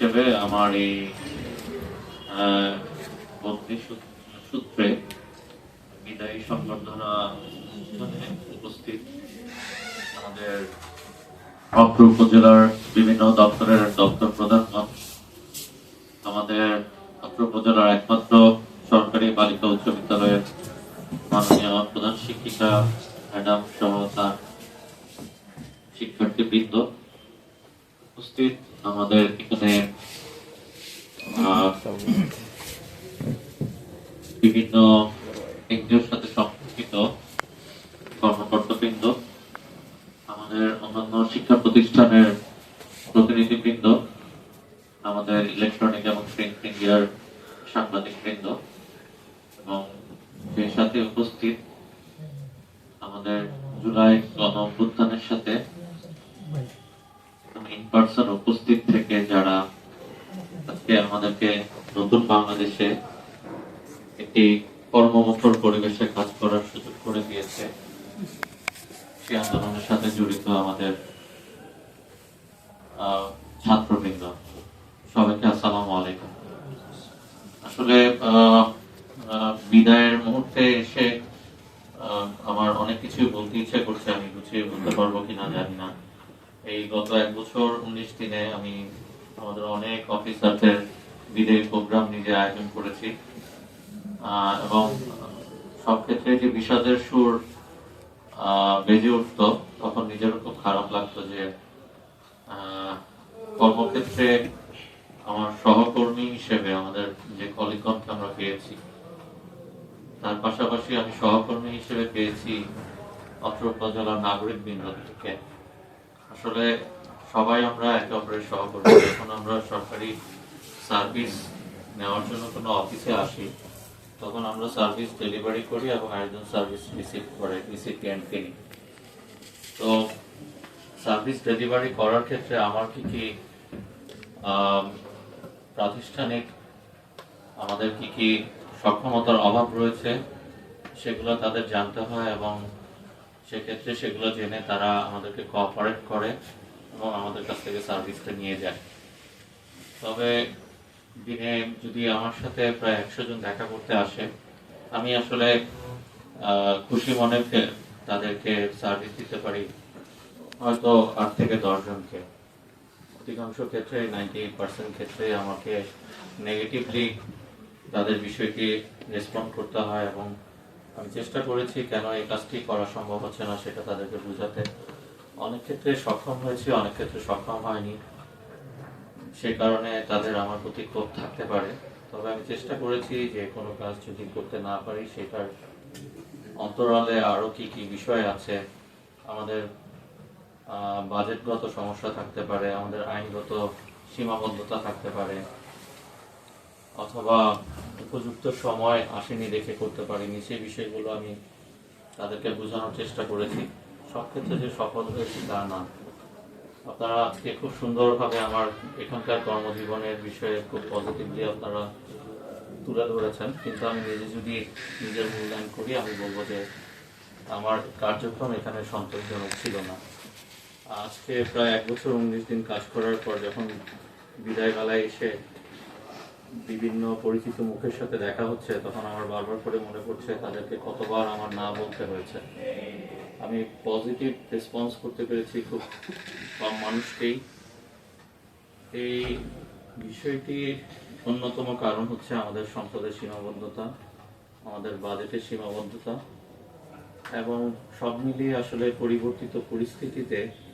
হিসেবে আমার এই সূত্রে বিদায়ী সংবর্ধনা উপস্থিত আমাদের অত্র উপজেলার বিভিন্ন দপ্তরের দপ্তর আমাদের অত্র উপজেলার একমাত্র সরকারি বালিকা উচ্চ বিদ্যালয়ের মাননীয় প্রধান শিক্ষিকা ম্যাডাম সহ তার শিক্ষার্থীবৃন্দ। উপস্থিত আমাদের এখানে বিভিন্ন এনজিওর সাথে সম্পর্কিত কর্মকর্তাবৃন্দ, আমাদের অন্যান্য শিক্ষা প্রতিষ্ঠানের প্রতিনিধিবৃন্দ, আমাদের ইলেকট্রনিক এবং প্রিন্ট মিডিয়ার সাংবাদিক বৃন্দ এবং সেই সাথে উপস্থিত আমাদের জুলাই গণ অভ্যুত্থানের পার্সন উপস্থিত থেকে যারা আজকে আমাদেরকে নতুন বাংলাদেশে একটি কর্মমুখর পরিবেশে কাজ করার সুযোগ করে দিয়েছে সেই আন্দোলনের সাথে জড়িত আমাদের ছাত্রবৃন্দ। সবাইকে আসসালামু আলাইকুম। আসলে বিদায়ের মুহূর্তে এসে আমার অনেক কিছু বলতে ইচ্ছে করছে, আমি গুছিয়ে বলতে পারব কিনা জানি না। এই গত এক বছর উনিশ দিনে আমি আমাদের অনেক অফিসারদের বিদায় প্রোগ্রাম নিজে আয়োজন করেছি। এবং সব ক্ষেত্রে যে বিষাদের সুর বেজে উঠতো, তখন নিজেরও খুব খারাপ লাগতো যে কর্মক্ষেত্রে আমার সহকর্মী হিসেবে আমাদের যে কলিগনকে আমরা পেয়েছি, তার পাশাপাশি আমি সহকর্মী হিসেবে পেয়েছি অত্র উপজেলার নাগরিক থেকে আসলে সবাই আমরা একে অপরের সহকর্মী। যখন আমরা সরকারি সার্ভিস নেওয়ার জন্য কোনো অফিসে আসি, তখন আমরা সার্ভিস ডেলিভারি করি এবং একজন সার্ভিস রিসিভ করে, রিসিপিয়েন্টকে নিই। তো সার্ভিস ডেলিভারি করার ক্ষেত্রে আমার কি কি প্রাতিষ্ঠানিক আমাদের কি কি সক্ষমতার অভাব রয়েছে, সেগুলো তাদের জানতে হয় এবং সেক্ষেত্রে সেগুলো জেনে তারা আমাদেরকে কোঅপারেট করে এবং আমাদের কাছ থেকে সার্ভিসটা নিয়ে যায়। তবে দিনে যদি আমার সাথে প্রায় একশো জন দেখা করতে আসে, আমি আসলে খুশি মনে তাদেরকে সার্ভিস দিতে পারি। হয়তো আট থেকে দশজনকে অধিকাংশ ক্ষেত্রে নাইনটি এইট পার্সেন্ট ক্ষেত্রে আমাকে নেগেটিভলি তাদের বিষয়টি রেসপন্ড করতে হয় এবং আমি চেষ্টা করেছি কেন এই কাজটি করা সম্ভব হচ্ছে না সেটা তাদেরকে বোঝাতে। অনেক ক্ষেত্রে সক্ষম হয়েছি, অনেক ক্ষেত্রে সক্ষম হয়নি। সে কারণে তাদের আমার প্রতি ক্ষোভ থাকতে পারে। তবে আমি চেষ্টা করেছি যে কোনো কাজ যদি করতে না পারি, সেটার অন্তরালে আরও কি কি বিষয় আছে, আমাদের বাজেটগত সমস্যা থাকতে পারে, আমাদের আইনগত সীমাবদ্ধতা থাকতে পারে, অথবা উপযুক্ত সময় আসেনি দেখে করতে পারিনি, সেই বিষয়গুলো আমি তাদেরকে বোঝানোর চেষ্টা করেছি। সব ক্ষেত্রে যে সফল হয়েছি তা না। আপনারা আজকে খুব সুন্দরভাবে আমার এখানকার কর্মজীবনের বিষয়ে খুব পজিটিভলি আপনারা তুলে ধরেছেন, কিন্তু আমি নিজে যদি নিজের মূল্যায়ন করি, আমি বলব যে আমার কার্যক্রম এখানে সন্তোষজনক ছিল না। আজকে প্রায় এক বছর উনিশ দিন কাজ করার পর যখন বিদায়বেলায় এসে বিভিন্ন পরিচিত মুখের সাথে দেখা হচ্ছে, তখন আমার বারবার করে মনে পড়ছে তাদেরকে কতবার আমার না বলতে হয়েছে। আমি পজিটিভ রেসপন্স করতে পেরেছি খুব কম মানুষকেই। এই বিষয়টির অন্যতম কারণ হচ্ছে আমাদের সম্পদের সীমাবদ্ধতা, আমাদের বাজেটের সীমাবদ্ধতা এবং সব মিলিয়ে আসলে পরিবর্তিত পরিস্থিতিতে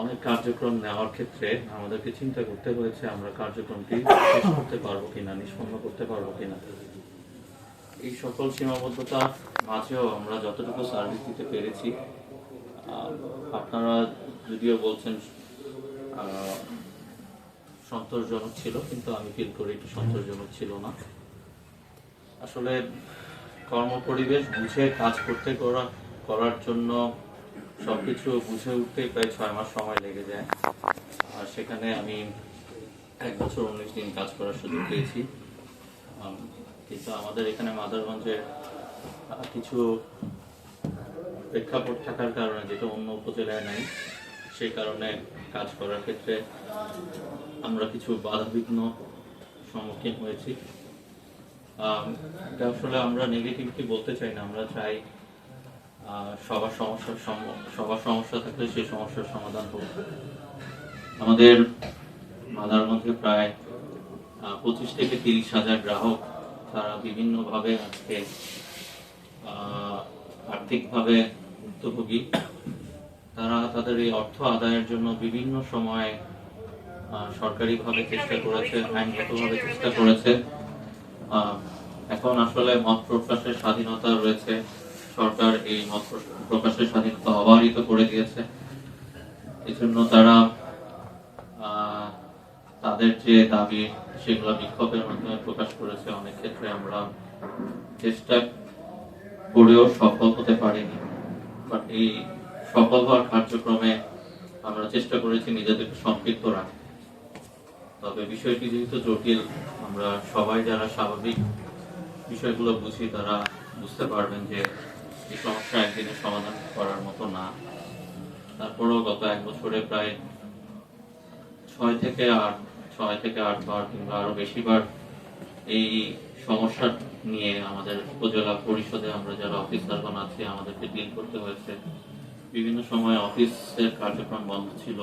অনেক কার্যক্রম নেওয়ার ক্ষেত্রে আমাদেরকে চিন্তা করতে হয়েছে, আমরা কার্যক্রমটি শেষ করতে পারব কিনা, নিষ্পন্ন করতে পারব কিনা। এই সকল সীমাবদ্ধতা মাঝেও আমরা যতটুকু সার্ভিস দিতে পেরেছি আপনারা যদিও বলছেন সন্তোষজনক ছিল, কিন্তু আমি ফিল করি একটু সন্তোষজনক ছিল না। আসলে কর্মপরিবেশ বুঝে কাজ করতে করা করার জন্য সবকিছু বুঝে উঠতে প্রায় ছয় মাস সময় লেগে যায়। আর সেখানে আমি এক বছর উনিশ দিন কাজ করার সুযোগ পেয়েছি। কিন্তু আমাদের এখানে মাদারগঞ্জে কিছু প্রেক্ষাপট থাকার কারণে, যেটা অন্য উপজেলায় নাই, সেই কারণে কাজ করার ক্ষেত্রে আমরা কিছু বাধাবিঘ্ন সম্মুখীন হয়েছি। আসলে আমরা নেগেটিভিটি বলতে চাই না, আমরা চাই সবার সমস্যার সবার সমস্যা থাকলে সেই সমস্যার সমাধান হোক আমাদের মাদার মধ্যে প্রায় পঁচিশ থেকে তিরিশ হাজার গ্রাহক তারা বিভিন্নভাবে আজকে আর্থিকভাবে ভুক্তভোগী। তারা তাদের এই অর্থ আদায়ের জন্য বিভিন্ন সময় সরকারিভাবে চেষ্টা করেছে, আইনগতভাবে চেষ্টা করেছে। এখন আসলে মত প্রকাশের স্বাধীনতা রয়েছে। সরকার এই মত প্রকাশের স্বাধীনতা অবাহিত করে দিয়েছে। এজন্য তারা তাদের যে দাবি, সেগুলো বিক্ষোভের মাধ্যমে প্রকাশ করেছে। অনেক ক্ষেত্রে আমরা চেষ্টা করেও সফল হতে পারিনি। বাট এই সফল হওয়ার কার্যক্রমে আমরা চেষ্টা করেছি নিজেদেরকে সম্পৃক্ত রাখতে। তবে বিষয়টি যেহেতু জটিল, আমরা সবাই যারা স্বাভাবিক বিষয়গুলো বুঝি, তারা বুঝতে পারবেন যে এই সমস্যা একদিনে সমাধান করার মতো না। তারপরেও গত এক বছরে প্রায় ছয় থেকে আট, ছয় থেকে আট বার কিংবা আরও বেশি বার এই সমস্যা নিয়ে আমাদের উপজেলা পরিষদে আমরা যারা অফিসারগণ আছি, আমাদেরকে ডিল করতে হয়েছে। বিভিন্ন সময় অফিসের কার্যক্রম বন্ধ ছিল।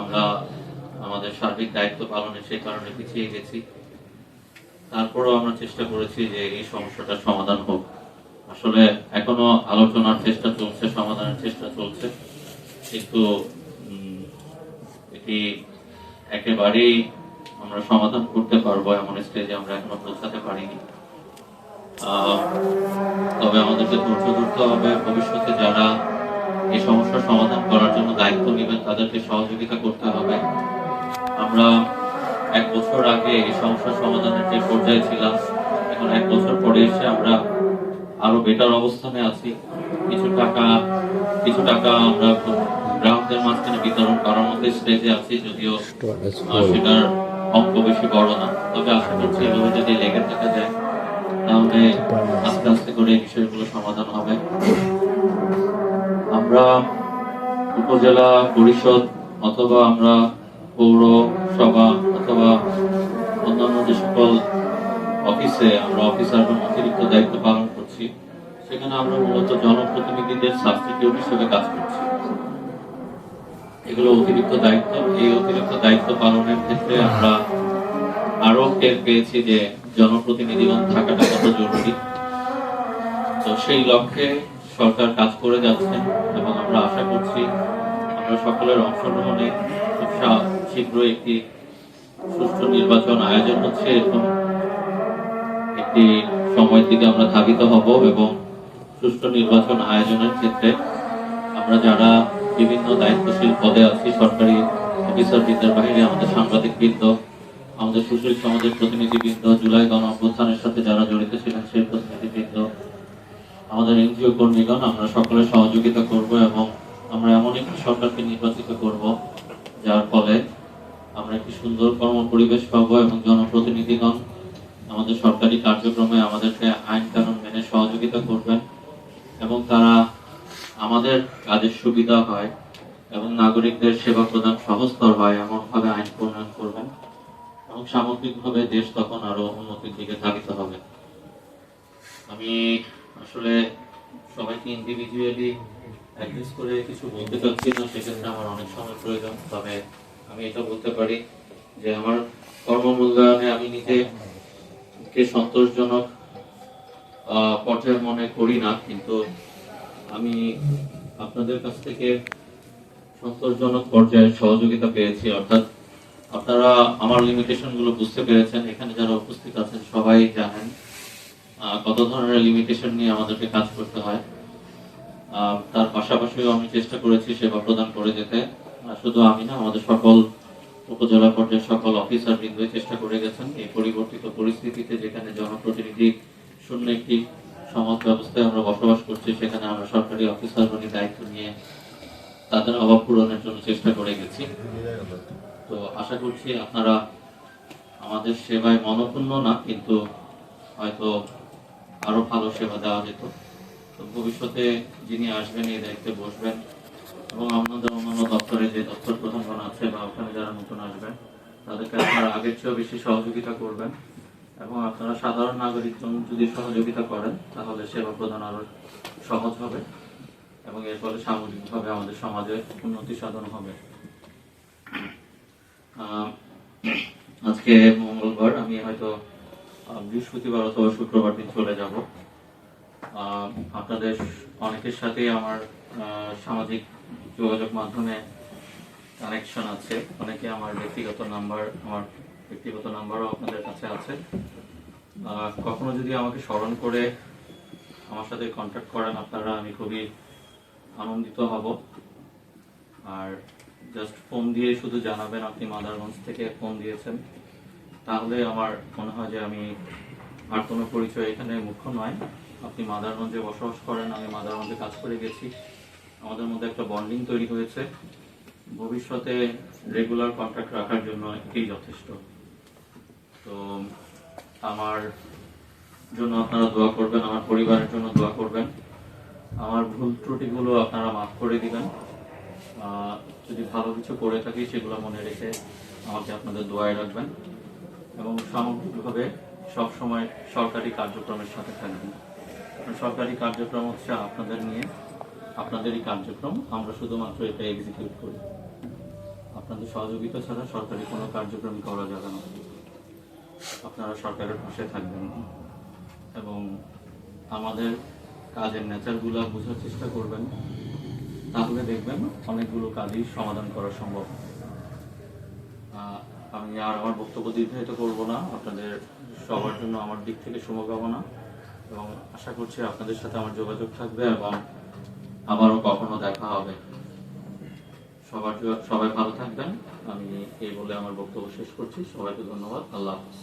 আমরা আমাদের সার্বিক দায়িত্ব পালনে সেই কারণে পিছিয়ে গেছি। তারপরও আমরা চেষ্টা করেছি যে এই সমস্যাটার সমাধান হোক। আসলে এখনও আলোচনার চেষ্টা চলছে, সমাধানের চেষ্টা চলছে। কিন্তু এটি একেবারেই আমরা সমাধান করতে পারব এমন স্টেজে আমরা এখনও পৌঁছাতে পারিনি। তবে আমাদেরকে ধৈর্য ধরতে হবে। ভবিষ্যতে যারা এই সমস্যার সমাধান করার জন্য দায়িত্ব নেবেন, তাদেরকে সহযোগিতা করতে হবে। আমরা এক বছর আগে এই সমস্যার সমাধানের যে পর্যায়ে ছিলাম, এখন এক বছর পরে এসে আমরা আরও বেটার অবস্থানে আছি। কিছু টাকা কিছু টাকা আমরা গ্রাহকদের মাঝখানে বিতরণ করার মধ্যে স্টেজে আছি, যদিও সেটার অঙ্ক বেশি বড় না। তবে আশা করছি এভাবে যদি লেগে থাকা যায়, তাহলে আস্তে আস্তে করে বিষয়গুলো সমাধান হবে। আমরা উপজেলা পরিষদ অথবা আমরা পৌরসভা অথবা অন্যান্য যে সকল অফিসে আমরা অফিসার অতিরিক্ত দায়িত্ব পালন করছি। সেখানে আমরা মূলত জনপ্রতিনিধিদের সাবস্টিটিউট হিসেবে কাজ করছি। এগুলো অতিরিক্ত দায়িত্ব। এই অতিরিক্ত দায়িত্ব পালনের ক্ষেত্রে আমরা আরও টের পেয়েছি যে জনপ্রতিনিধিগণ থাকাটা কত জরুরি। তো সেই লক্ষ্যে সরকার কাজ করে যাচ্ছেন এবং আমরা আশা করছি আমরা সকলের অংশগ্রহণে খুব শীঘ্রই একটি সুষ্ঠু নির্বাচন আয়োজন হচ্ছে। এবং একটি সময়ের দিকে আমরা ধাবিত হব এবং সুষ্ঠু নির্বাচন আয়োজনের ক্ষেত্রে আমরা যারা বিভিন্ন দায়িত্বশীল পদে আছি, সরকারি অফিসার বৃন্দের বাইরে আমাদের সাংবাদিক বৃন্দ আমাদের সুশীল সমাজের প্রতিনিধিবৃন্দ, জুলাই গণ সাথে যারা জড়িত ছিলেন সেই প্রতিনিধিবৃন্দ, আমাদের এনজিও কর্মীগণ, আমরা সকলে সহযোগিতা করব এবং আমরা এমন একটি সরকারকে নির্বাচিত করব, যার ফলে আমরা একটি সুন্দর কর্ম পরিবেশ পাবো এবং জনপ্রতিনিধিগণ আমাদের সরকারি কার্যক্রমে আমাদেরকে আইন কানুন মেনে সহযোগিতা করবেন এবং তারা আমাদের কাজের সুবিধা হয় এবং নাগরিকদের সেবা প্রদান সহজতর হয় এমন ভাবে আইন প্রণয়ন করবেন এবং সামগ্রিকভাবে দেশ তখন আরও উন্নতির দিকে ধাবিত হবে। আমি আসলে সবাইকে ইন্ডিভিজুয়ালি অ্যাড্রেস করে কিছু বলতে চাচ্ছি না, সেক্ষেত্রে আমার অনেক সময় প্রয়োজন, তবে আমি এটা বলতে পারি যে আমার কর্মমূল্যায়নে আমি নিজে কে সন্তোষজনক পর্যায়ে মনে করি না, কিন্তু আমি আপনাদের কাছ থেকে সন্তোষজনক পর্যায়ে সহযোগিতা পেয়েছি। অর্থাৎ আপনারা আমার লিমিটেশনগুলো বুঝতে পেরেছেন। এখানে যারা উপস্থিত আছেন, সবাই জানেন কত ধরনের লিমিটেশন নিয়ে আমাদেরকে কাজ করতে হয়। তার পাশাপাশিও আমি চেষ্টা করেছি সেবা প্রদান করে যেতে। শুধু আমি না, আমাদের সকল উপজেলা পর্যায়ের সকল অফিসার বৃন্দই চেষ্টা করে গেছেন এই পরিবর্তিত পরিস্থিতিতে যেখানে জনপ্রতিনিধি শূন্য একটি সমাজ ব্যবস্থায় আমরা বসবাস করছি, সেখানে আমরা সরকারি অফিসারগণের দায়িত্ব নিয়ে তাদের অভাব পূরণের জন্য চেষ্টা করে গেছি। তো আশা করছি আপনারা আমাদের সেবায় মনপূর্ণ না, কিন্তু হয়তো আরও ভালো সেবা দেওয়া যেত। তো ভবিষ্যতে যিনি আসবেন এই দায়িত্বে বসবেন এবং আমাদের অন্যান্য দপ্তরে যে দপ্তর প্রধানগণ আছে বা ওখানে যারা নতুন আসবেন তাদেরকে আপনারা আগের চেয়েও বেশি সহযোগিতা করবেন। এবং আপনারা সাধারণ নাগরিকজন যদি সহযোগিতা করেন, তাহলে সেবা প্রদান আরও সহজ হবে এবং এর ফলে সামগ্রিকভাবে আমাদের সমাজে উন্নতি সাধন হবে। আজকে মঙ্গলবার, আমি হয়তো বৃহস্পতিবার অথবা শুক্রবার দিন চলে যাব। আপনাদের অনেকের সাথেই আমার সামাজিক যোগাযোগ মাধ্যমে কানেকশন আছে। অনেকে আমার ব্যক্তিগত নাম্বার, আমার ব্যক্তিগত নাম্বারও আপনাদের কাছে আছে। কখনো যদি আমাকে স্মরণ করে আমার সাথে কন্ট্যাক্ট করেন, আপনারা আমি খুবই আনন্দিত হব। আর জাস্ট ফোন দিয়ে শুধু জানাবেন, আপনি মাদারগঞ্জ থেকে ফোন দিয়েছেন। তাহলে আমার মনে হয় যে আমি আর কোনো পরিচয় এখানে মুখ্য নয়। আপনি মাদারগঞ্জে বসবাস করেন, আমি মাদারগঞ্জে কাজ করে গেছি। আমাদের মধ্যে একটা বন্ডিং তৈরি হয়েছে। ভবিষ্যতে রেগুলার কন্ট্যাক্ট রাখার জন্য এটাই যথেষ্ট। তো, আমার জন্য আপনারা দোয়া করবেন, আমার পরিবারের জন্য দোয়া করবেন। আমার ভুল ত্রুটিগুলো আপনারা মাফ করে দিবেন। যদি ভালো কিছু করে থাকি সেগুলো মনে রেখে আমাকে আপনাদের দোয়ায় রাখবেন এবং সামগ্রিকভাবে সবসময় সরকারি কার্যক্রমের সাথে থাকবেন। সরকারি কার্যক্রম হচ্ছে আপনাদের নিয়ে আপনাদেরই কার্যক্রম, আমরা শুধুমাত্র এটা এক্সিকিউট করি। আপনাদের সহযোগিতা ছাড়া সরকারি কোনো কার্যক্রম করা যাবে না। আপনারা সরকারের পাশে থাকবেন। এবং আমাদের কাজের নেচারগুলো বোঝার চেষ্টা করবেন। তাহলে দেখবেন অনেকগুলো কাজই সমাধান করা সম্ভব। আমি আর আমার বক্তব্য দীর্ঘায়িত করব না। আপনাদের সবার জন্য আমার দিক থেকে শুভকামনা। এবং আশা করছি আপনাদের সাথে আমার যোগাযোগ থাকবে এবং আবারও কখনো দেখা হবে। সবার সবাই ভালো থাকবেন। আমি এই বলে আমার বক্তব্য শেষ করছি। সবাইকে ধন্যবাদ। আল্লাহ হাফিজ।